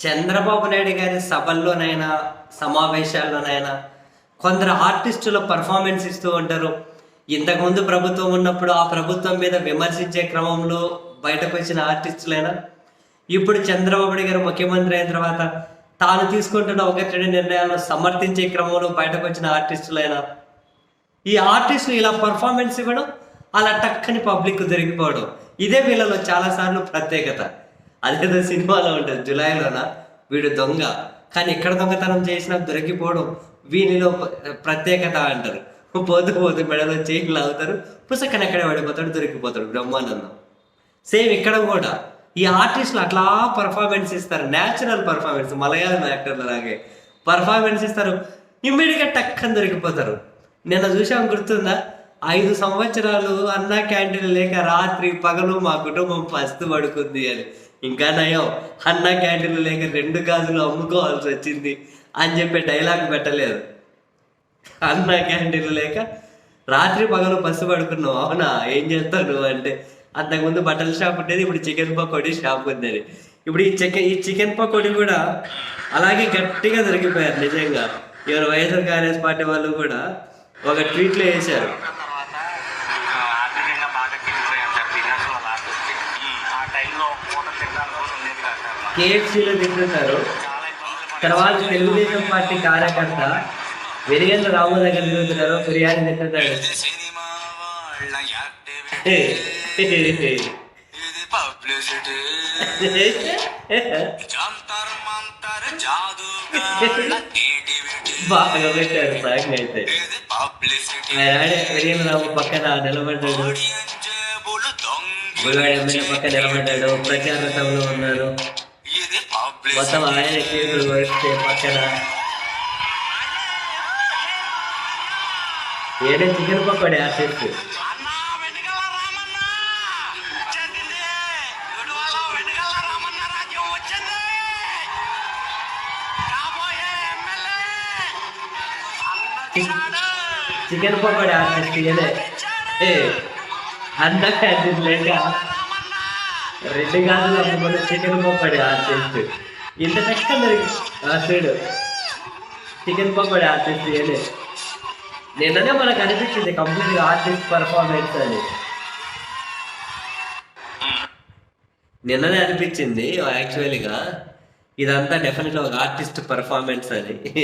చంద్రబాబు నాయుడు గారి సభల్లోనైనా సమావేశాల్లోనైనా కొందరు ఆర్టిస్టులు పర్ఫార్మెన్స్ ఇస్తూ ఉంటారు. ఇంతకుముందు ప్రభుత్వం ఉన్నప్పుడు ఆ ప్రభుత్వం మీద విమర్శించే క్రమంలో బయటకు వచ్చిన ఆర్టిస్టులైనా ఇప్పుడు చంద్రబాబు నాయుడు గారు ముఖ్యమంత్రి అయిన తర్వాత తాను తీసుకుంటున్న ఒకటి రెండు నిర్ణయాలను సమర్థించే క్రమంలో బయటకు వచ్చిన ఆర్టిస్టులైనా ఈ ఆర్టిస్టులు ఇలా పర్ఫార్మెన్స్ ఇవ్వడం అలా టక్కని పబ్లిక్ దొరికిపోవడం ఇదే వీళ్ళలో చాలాసార్లు ప్రత్యేకత. అదేదో సినిమాలో ఉంటుంది జులైలోన? వీడు దొంగ. కానీ ఎక్కడ దొంగతనం చేసినా దొరికిపోవడం వీనిలో ప్రత్యేకత అంటారు. పోతూ పోతూ మెడలో చేతులు లాగుతారు పుస్తకం ఎక్కడ పడిపోతాడు దొరికిపోతాడు బ్రహ్మానందం. సేమ్ ఇక్కడ కూడా ఈ ఆర్టిస్టులు అట్లా పర్ఫార్మెన్స్ ఇస్తారు న్యాచురల్ పర్ఫార్మెన్స్ మలయాళం యాక్టర్లు లాగే పర్ఫార్మెన్స్ ఇస్తారు ఇమ్మీడియట్గా టక్కని దొరికిపోతారు. నిన్న చూసాం గుర్తుందా? ఐదు సంవత్సరాలు అన్న క్యాంటీన్ లేక రాత్రి పగలు మా కుటుంబం పస్తు పడుకుంది అని. ఇంకా నయం అన్న క్యాంటీన్ లేక రెండు గాజులు అమ్ముకోవాల్సి వచ్చింది అని చెప్పే డైలాగ్ పెట్టలేదు. అన్న క్యాంటీన్ లేక రాత్రి పగలు బస్సు పడుకున్నావు అవునా? ఏం చేస్తావు నువ్వు అంటే అంతకుముందు బట్టల షాప్ ఉండేది ఇప్పుడు చికెన్ పకోడీ షాప్ ఉందని. ఇప్పుడు ఈ చికెన్ ఈ చికెన్ పకోడీ కూడా అలాగే గట్టిగా దొరికిపోయారు నిజంగా. ఎవరు వైఎస్ఆర్ కాంగ్రెస్ పార్టీ వాళ్ళు కూడా ఒక ట్వీట్లో వేశారు. కేఎఫ్సీలో తింటున్నారు. తర్వాత తెలుగుదేశం పార్టీ కార్యకర్త వెలిగేంద్ర రాము దగ్గర తిరుగుతున్నారు. బిర్యానీ నేటివిటీ బాగా పెట్టారు సాంగ్ అయితే. వెలిగేంద్ర రాము పక్కన నిలబడ్డాడు. గుడివాడ ఎమ్మెల్యే పక్కన నిలబడ్డాడు. ప్రచార సభలో ఉన్నారు. మొత్తం ఆయన కేసులు వస్తే పక్కన ఏడే chicken pakodi artist chicken pakodi artist ఇదే ఏ లేక రెండు గాజులు అమ్ముకున్న చికెన్ పకోడీ ఆర్టిస్ట్ ఇంత చక్కగా దొరికి చూడు. చికెన్ పకోడీ ఆర్టిస్ట్ ఇదే నిన్ననే మనకు అనిపించింది కంప్లీట్గా ఆర్టిస్ట్ పర్ఫార్మెన్స్ అని. నిన్ననే అనిపించింది యాక్చువల్గా ఇదంతా డెఫినెట్గా ఒక ఆర్టిస్ట్ పర్ఫార్మెన్స్ అని.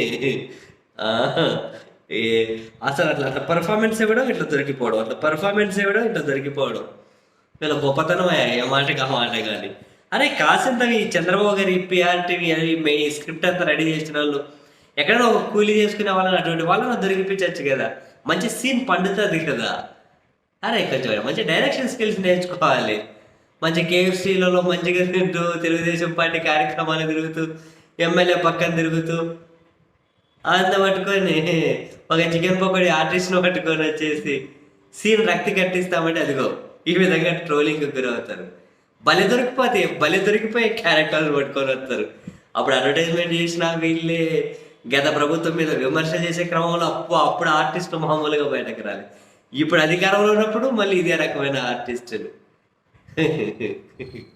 ఏ- అసలు అట్లా అట్లా పర్ఫార్మెన్స్ ఇవ్వడం ఇట్లా దొరికిపోవడం అట్లా పర్ఫార్మెన్స్ ఇవ్వడం ఇట్లా దొరికిపోవడం వీళ్ళ గొప్పతనం ఏ మాట కా మాట కానీ. అరే కాసింత ఈ చంద్రబాబు గారి పిఆర్టీవి అవి మీ స్క్రిప్ట్ అంతా రెడీ చేసిన వాళ్ళు. ఎక్కడైనా ఒక కూలీ చేసుకునే వాళ్ళని అటువంటి వాళ్ళని దొరికిపించవచ్చు కదా. మంచి సీన్ పండుతుంది కదా. అరే కొంచెం మంచి డైరెక్షన్ స్కిల్స్ నేర్చుకోవాలి. మంచి కేఎఫ్సీలలో మంచిగా తింటూ తెలుగుదేశం పార్టీ కార్యక్రమాలు తిరుగుతూ ఎమ్మెల్యే పక్కన తిరుగుతూ అంత పట్టుకొని ఒక చికెన్ పకోడీ ఆర్టిస్ట్ను పట్టుకొని వచ్చేసి సీన్ రక్తి కట్టిస్తామంటే అదిగో ఈ విధంగా ట్రోలింగ్ గురవుతారు. బలి దొరికిపోతే బలి దొరికిపోయి క్యారెక్టర్లు పట్టుకొని వస్తారు. అప్పుడు అడ్వర్టైజ్మెంట్ చేసిన వీళ్ళే గత ప్రభుత్వం మీద విమర్శ చేసే క్రమంలో అప్పు అప్పుడు ఆర్టిస్టులు మామూలుగా బయటకు రాలి. ఇప్పుడు అధికారంలో ఉన్నప్పుడు మళ్ళీ ఇదే రకమైన ఆర్టిస్టులు